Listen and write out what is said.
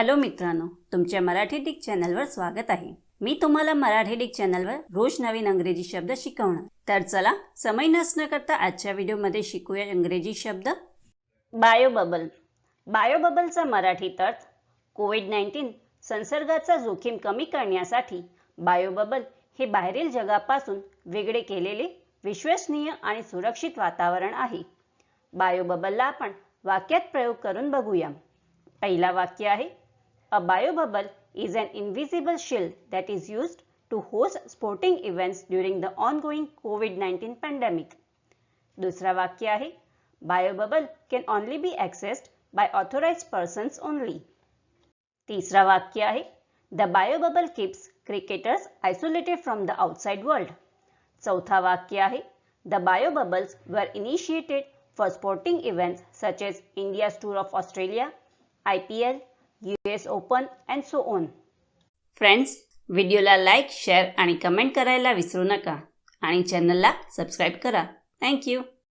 Hello मित्रांनो तुमच्या Marathi Dick चॅनलवर स्वागत आहे. मी तुम्हाला मराठी डिक चॅनलवर रोज नवीन अंग्रेजी शब्द शिकवणार. तर चला समय नसणं करता आजच्या व्हिडिओमध्ये शिकूया इंग्रजी शब्द. बायोबबल. बायोबबलचा मराठीत अर्थ कोविड नाईन्टीन संसर्गाचा जोखीम कमी करण्यासाठी बायोबबल हे बाहेरील जगापासून वेगळे केलेले विश्वसनीय आणि सुरक्षित वातावरण आहे. बायोबबलला आपण वाक्यात प्रयोग करून बघूया. पहिला वाक्य आहे a bio bubble is an invisible shield that is used to host sporting events during the ongoing COVID nineteen pandemic दुसरा वाक्य आहे bio bubble can only be accessed by authorize persons only तिसरा वाक्य आहे the bio bubble keeps cricketers isolated from the outside world चौथा वाक्य आहे the bio bubbles were initiated for sporting events such as India's tour of Australia I P L U S open and so on friends व्हिडिओला like share आणि comment करायला विसरू नका. आणि चॅनलला सबस्क्राईब करा. थँक्यू